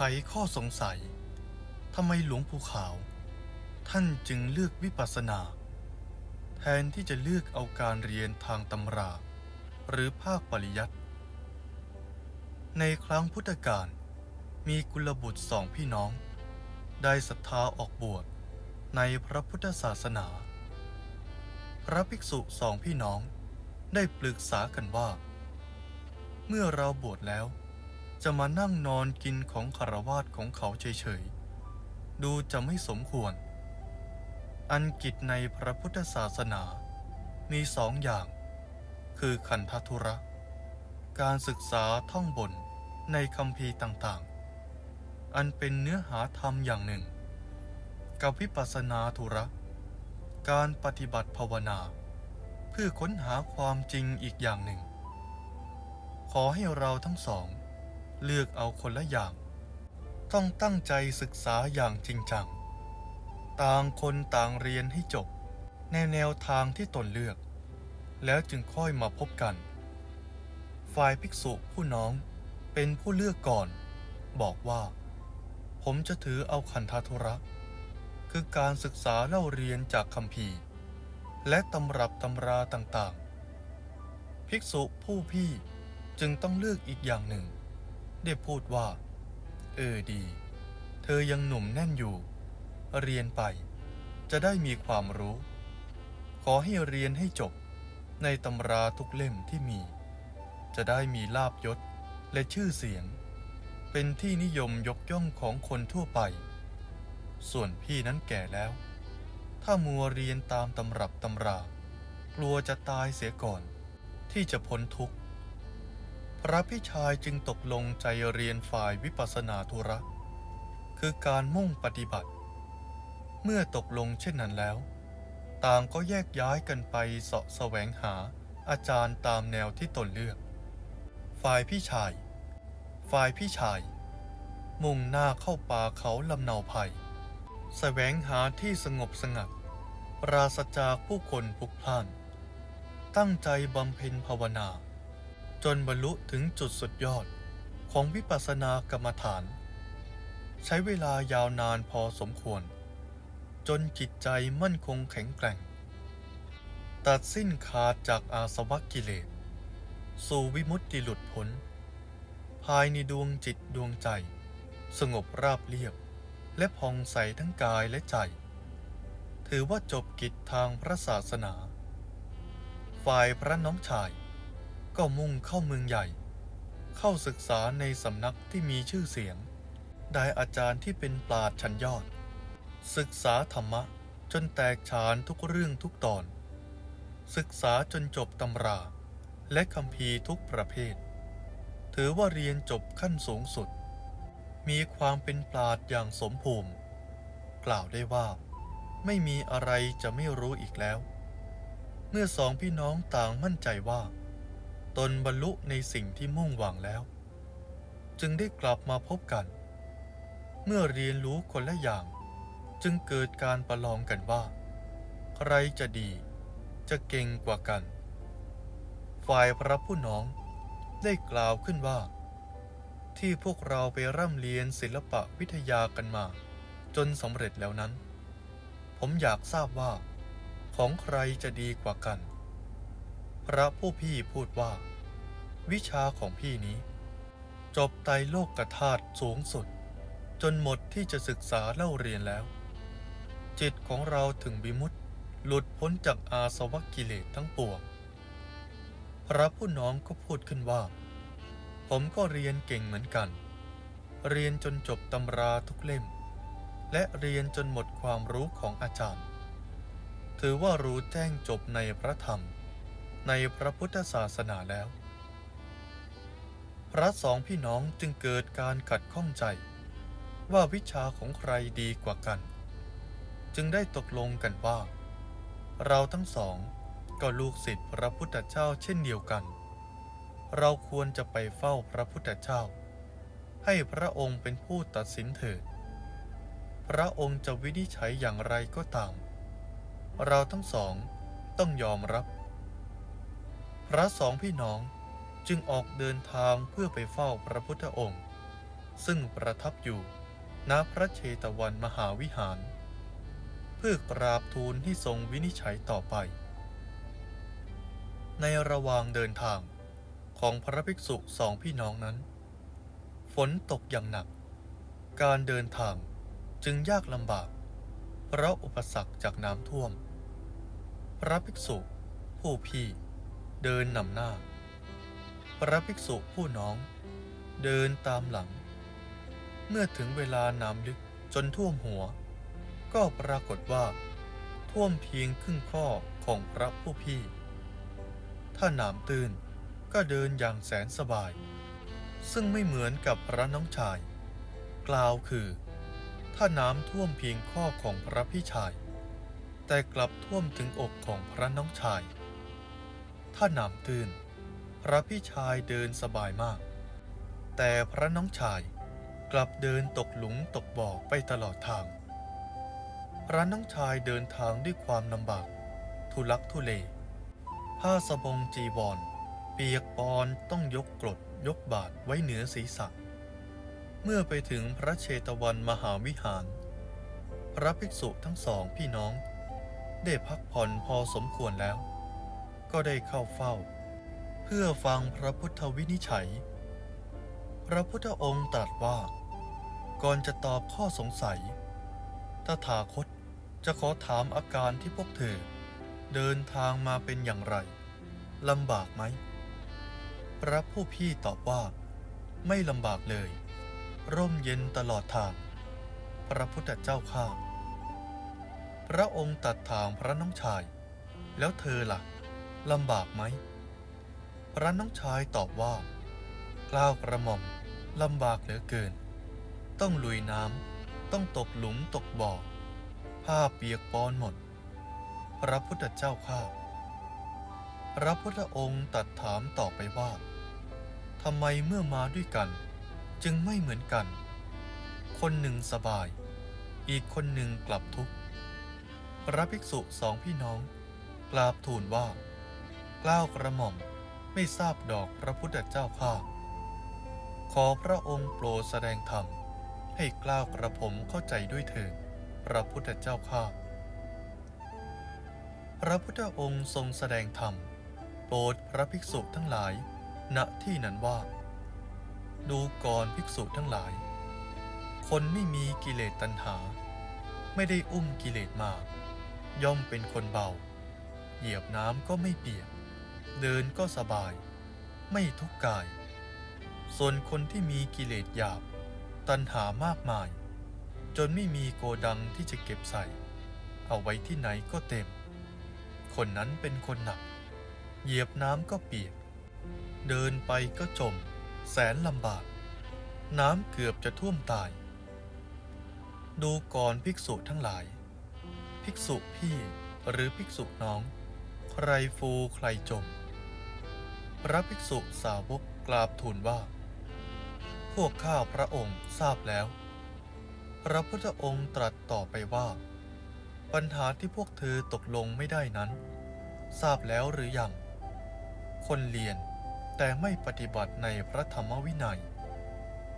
ไขข้อสงสัยทำไมหลวงปู่ขาว ท่านจึงเลือกวิปัสสนา แทนที่จะเลือกเอาการเรียนทางตำรา หรือภาคปริยัติ ในครั้งพุทธกาลมีกุลบุตรสองพี่น้อง ได้ศรัทธาออกบวชในพระพุทธศาสนา พระภิกษุสองพี่น้องได้ปรึกษากันว่า เมื่อเราบวชแล้ว จะมานั่งนอนกินของคารวาสของเขาเฉยๆ ดูจะไม่สมควร อันกิจในพระพุทธศาสนา มีสองอย่าง คือขันธทุระ การศึกษาท่องบนในคำพีต่างๆ อันเป็นเนื้อหาธรรมอย่างหนึ่ง กับวิปัสสนาธุระ การปฏิบัติภาวนา เพื่อค้นหาความจริงอีกอย่างหนึ่ง ขอให้เราทั้งสอง เลือกเอาคนละอย่าง ต้องตั้งใจศึกษาอย่างจริงจัง ต่างคนต่างเรียนให้จบ ในแนวทางที่ตนเลือก แล้วจึงค่อยมาพบกัน ฝ่ายภิกษุผู้น้องเป็นผู้เลือกก่อน บอกว่า ผมจะถือเอาขันธทุระ คือการศึกษาเล่าเรียนจากคำพีและตำรับตำราต่างๆ ภิกษุผู้พี่จึงต้องเลือกอีกอย่างหนึ่ง ได้พูดว่า เออดี เธอยังหนุ่มแน่นอยู่ เรียนไป จะได้มีความรู้ ขอให้เรียนให้จบในตำราทุกเล่มที่มี จะได้มีลาบยศและชื่อเสียง เป็นที่นิยมยกย่องของคนทั่วไป ส่วนพี่นั้นแก่แล้ว ถ้ามัวเรียนตามตำรับตำรา กลัวจะตายเสียก่อน ที่จะพ้นทุกข์ พระพี่ชายจึงตกลงใจเรียนฝ่ายวิปัสนาธุระ คือการมุ่งปฏิบัติ เมื่อตกลงเช่นนั้นแล้ว ต่างก็แยกย้ายกันไปเสาะแสวงหาอาจารย์ตามแนวที่ตนเลือก ฝ่ายพี่ชาย ฝ่ายพี่ชาย มุ่งหน้าเข้าป่าเขาลำเนาไผ่แสวงหาที่สงบสงัด ปราศจากผู้คนพลุกพล่าน ตั้งใจบำเพ็ญภาวนา จนบรรลุถึงจุดสุดยอดของวิปัสสนากรรมฐาน ใช้เวลายาวนานพอสมควร จนจิตใจมั่นคงแข็งแกร่ง ตัดสิ้นขาดจากอาสวะกิเลส สู่วิมุตติหลุดพ้น ภายในดวงจิตดวงใจ สงบราบเรียบ และผ่องใสทั้งกายและใจ ถือว่าจบกิจทางพระศาสนา ฝ่ายพระน้องชาย ก็มุ่งเข้าเมืองใหญ่ เข้าศึกษาในสำนักที่มีชื่อเสียง ได้อาจารย์ที่เป็นปราดชั้นยอด ศึกษาธรรมะจนแตกฉานทุกเรื่องทุกตอน ศึกษาจนจบตำรา และคำพีทุกประเภท ถือว่าเรียนจบขั้นสูงสุด มีความเป็นปราดอย่างสมภูมิ กล่าวได้ว่า ไม่มีอะไรจะไม่รู้อีกแล้ว เมื่อสองพี่น้องต่างมั่นใจว่า ตนบรรลุในสิ่งที่มุ่งหวังแล้ว จึงได้กลับมาพบกัน เมื่อเรียนรู้คนละอย่าง จึงเกิดการประลองกันว่า ใครจะดี จะเก่งกว่ากัน ฝ่ายพระผู้น้องได้กล่าวขึ้นว่า ที่พวกเราไปร่ำเรียนศิลปะวิทยากันมา จนสำเร็จแล้วนั้น ผมอยากทราบว่า ของใครจะดีกว่ากัน พระผู้พี่พูดว่า วิชาของพี่นี้ จบไตโลกธาตุสูงสุด จนหมดที่จะศึกษาเล่าเรียนแล้ว จิตของเราถึงวิมุตติหลุดพ้นจากอาสวะกิเลสทั้งปวงพระผู้น้องก็พูดขึ้นว่า ผมก็เรียนเก่งเหมือนกัน เรียนจนจบตำราทุกเล่ม และเรียนจนหมดความรู้ของอาจารย์ ถือว่ารู้แจ้งจบในพระธรรม ในพระพุทธศาสนาแล้ว พระสองพี่น้องจึงเกิดการขัดข้องใจ ว่าวิชาของใครดีกว่ากัน จึงได้ตกลงกันว่า เราทั้งสองก็ลูกศิษย์พระพุทธเจ้าเช่นเดียวกัน เราควรจะไปเฝ้าพระพุทธเจ้า ให้พระองค์เป็นผู้ตัดสินเถิด พระองค์จะวินิจฉัยอย่างไรก็ตาม เราทั้งสองต้องยอมรับ พระสองพี่น้องจึงออกเดินทางเพื่อไปเฝ้าพระพุทธองค์ ซึ่งประทับอยู่ณพระเชตวันมหาวิหาร เพื่อกราบทูลให้ทรงวินิจฉัยต่อไป ในระหว่างเดินทางของพระภิกษุสองพี่น้องนั้น ฝนตกอย่างหนัก การเดินทางจึงยากลำบาก เพราะอุปสรรคจากน้ำท่วม พระภิกษุผู้พี่ เดินนำหน้า พระภิกษุผู้น้อง เดินตามหลัง เมื่อถึงเวลาน้ำลึกจนท่วมหัว ก็ปรากฏว่า ท่วมเพียงครึ่งข้อของพระผู้พี่ ถ้าน้ำตื้นก็เดินอย่างแสนสบาย ซึ่งไม่เหมือนกับพระน้องชาย กล่าวคือ ถ้าน้ำท่วมเพียงข้อของพระพี่ชาย แต่กลับท่วมถึงอกของพระน้องชาย ถ้าน้ำตื้น พระพี่ชายเดินสบายมาก แต่พระน้องชายกลับเดินตกหลุมตกบ่อไปตลอดทาง พระน้องชายเดินทางด้วยความลำบาก ทุลักทุเล ผ้าสบงจีวรเปียกปอนต้องยกกรดยกบาทไว้เหนือศีรษะ เมื่อไปถึงพระเชตวันมหาวิหาร พระภิกษุทั้งสองพี่น้อง ได้พักผ่อนพอสมควรแล้ว ก็ได้เข้าเฝ้า เพื่อฟังพระพุทธวินิจฉัย พระพุทธองค์ตรัสว่า ก่อนจะตอบข้อสงสัยตถาคตจะขอถามอาการที่พวกเธอ เดินทางมาเป็นอย่างไรลำบากไหม พระผู้พี่ตอบว่า ไม่ลำบากเลย ร่มเย็นตลอดทาง พระพุทธเจ้าข้าพระองค์ตรัดถามพระน้องชาย แล้วเธอล่ะ ลำบากไหมพระน้องชายตอบว่า กล้าวกระหม่อมลำบากเหลือเกิน ต้องลุยน้ำต้องตกหลุมตกบ่อ ผ้าเปียกปอนหมด พระพุทธเจ้าข้าพระพุทธองค์ตัดถามต่อไปว่าทำไมเมื่อมาด้วยกัน จึงไม่เหมือนกัน คนหนึ่งสบาย อีกคนหนึ่งกลับทุกข์พระภิกษุสองพี่น้อง กราบทูลว่า กล้าวกระหม่อมไม่ทราบดอกพระพุทธเจ้าข้าขอพระองค์โปรดแสดงธรรม ให้กล้าวกระผมเข้าใจด้วยเถิดพระพุทธเจ้าข้าพระพุทธองค์ทรงแสดงธรรม โปรดพระภิกษุทั้งหลาย ณที่นั้นว่า ดูก่อนภิกษุทั้งหลาย คนไม่มีกิเลสตัณหา ไม่ได้อุ้มกิเลสมา ย่อมเป็นคนเบา เหยียบน้ำก็ไม่เปียก เดินก็สบาย ไม่ทุกข์กาย ส่วนคนที่มีกิเลสหยาบ ตัณหามากมาย จนไม่มีโกดังที่จะเก็บใส่ เอาไว้ที่ไหนก็เต็ม คนนั้นเป็นคนหนัก เหยียบน้ำก็เปียก เดินไปก็จม แสนลำบาก น้ำเกือบจะท่วมตาย ดูก่อนภิกษุทั้งหลาย ภิกษุพี่หรือภิกษุน้อง ใครฟูใครจม พระภิกษุสาวกกราบทูลว่า พวกข้าพระองค์ทราบแล้ว พระพุทธองค์ตรัสต่อไปว่า ปัญหาที่พวกเธอตกลงไม่ได้นั้น ทราบแล้วหรือยัง คนเรียนแต่ไม่ปฏิบัติในพระธรรมวินัย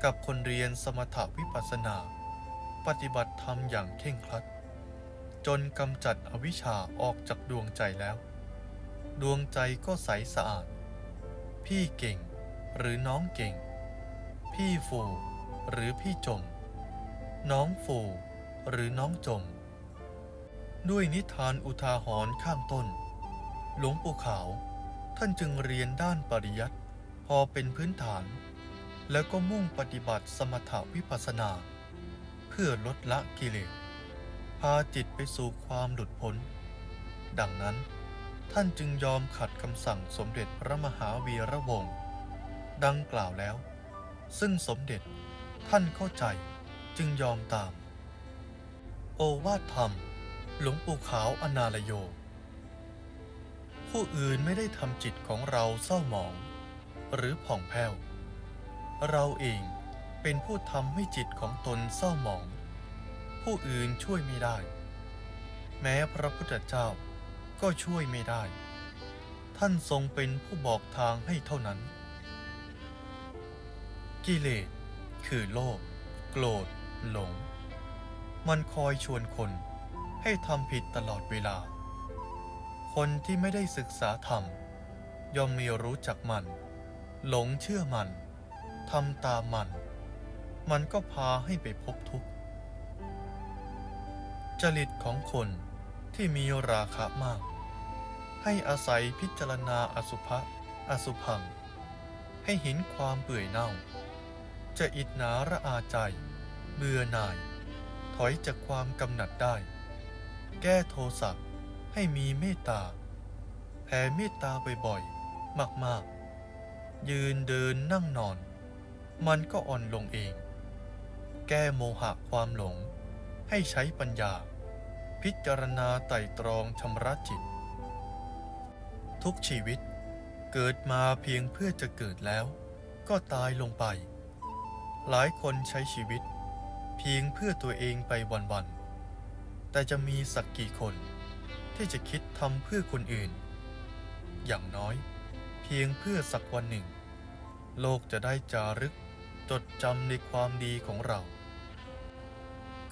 กับคนเรียนสมถวิปัสนา ปฏิบัติธรรมอย่างเคร่งครัด จนกำจัดอวิชชาออกจากดวงใจแล้ว ดวงใจก็ใสสะอาด พี่เก่ง หรือน้องเก่ง พี่ฟู หรือพี่จม น้องฟู หรือน้องจม ด้วยนิทานอุทาหรณ์ข้างต้น หลวงปู่ขาว ท่านจึงเรียนด้านปริยัติพอเป็นพื้นฐาน แล้วก็มุ่งปฏิบัติสมถวิปัสสนา เพื่อลดละกิเลสพาจิตไปสู่ความหลุดพ้น ดังนั้น ท่านจึงยอมขัดคำสั่งสมเด็จพระมหาวีระวงศ์ดังกล่าวแล้ว ซึ่งสมเด็จท่านเข้าใจจึงยอมตาม โอวาทธรรม หลวงปู่ขาวอนาลโย ผู้อื่นไม่ได้ทำจิตของเราเศร้าหมอง หรือผ่องแผ้ว เราเองเป็นผู้ทำให้จิตของตนเศร้าหมอง ผู้อื่นช่วยไม่ได้ แม้พระพุทธเจ้า ก็ช่วยไม่ได้ ท่านทรงเป็นผู้บอกทางให้เท่านั้น กิเลสคือโลภโกรธ หลง มันคอยชวนคนให้ทำผิดตลอดเวลา คนที่ไม่ได้ศึกษาธรรม ย่อมไม่รู้จักมัน หลงเชื่อมันทำตามมัน มันก็พาให้ไปพบทุกข์จริตของคน ที่มีราคะมาก ให้อาศัยพิจารณาอสุภะอสุพัง ให้เห็นความเปื่อยเน่า จะอิดหนาระอาใจ เบื่อหน่าย ถอยจากความกำหนัดได้ แก้โทสะให้มีเมตตาแผ่เมตตาบ่อยๆ มากๆ ยืนเดินนั่งนอน มันก็อ่อนลงเอง แก้โมหะความหลงให้ใช้ปัญญา พิจารณาไตร่ตรองชำระจิต ทุกชีวิตเกิดมาเพียงเพื่อจะเกิดแล้ว ก็ตายลงไป หลายคนใช้ชีวิต เพียงเพื่อตัวเองไปวันๆ แต่จะมีสักกี่คนที่จะคิดทำเพื่อคนอื่น อย่างน้อย เพียงเพื่อสักวันหนึ่ง โลกจะได้จารึกจดจำในความดีของเรา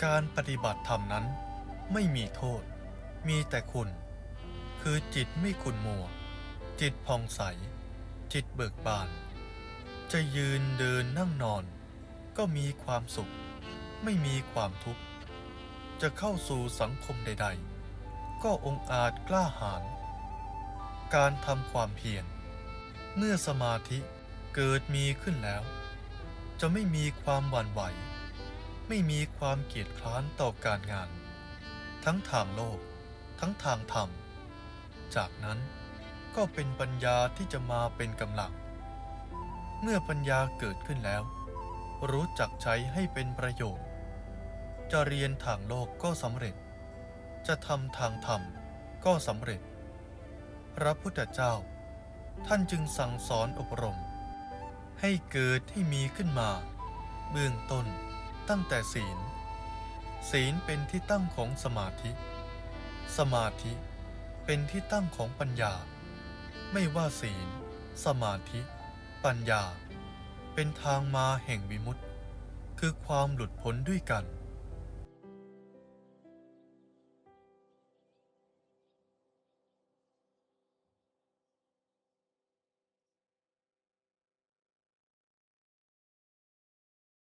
การปฏิบัติธรรมนั้น ไม่มีโทษ มีแต่คุณ คือจิตไม่ขุนมัว จิตผ่องใส จิตเบิกบาน จะยืนเดินนั่งนอน ก็มีความสุข ไม่มีความทุกข์ จะเข้าสู่สังคมใด ๆ ก็องอาจกล้าหาญการทำความเพียรเมื่อสมาธิเกิดมีขึ้นแล้ว จะไม่มีความหวั่นไหว ไม่มีความเกียจคร้านต่อการงาน ทั้งทางโลก ทั้งทางธรรม จากนั้นก็เป็นปัญญาที่จะมาเป็นกำลัง เมื่อปัญญาเกิดขึ้นแล้ว รู้จักใช้ให้เป็นประโยชน์ จะเรียนทางโลกก็สำเร็จ จะทำทางธรรมก็สำเร็จ พระพุทธเจ้า ท่านจึงสั่งสอนอบรม ให้เกิดให้มีขึ้นมา เบื้องต้นตั้งแต่ศีล ศีลเป็นที่ตั้งของสมาธิ สมาธิเป็นที่ตั้งของปัญญา ไม่ว่าศีล สมาธิ ปัญญา เป็นทางมาแห่งวิมุตติ คือความหลุดพ้นด้วยกัน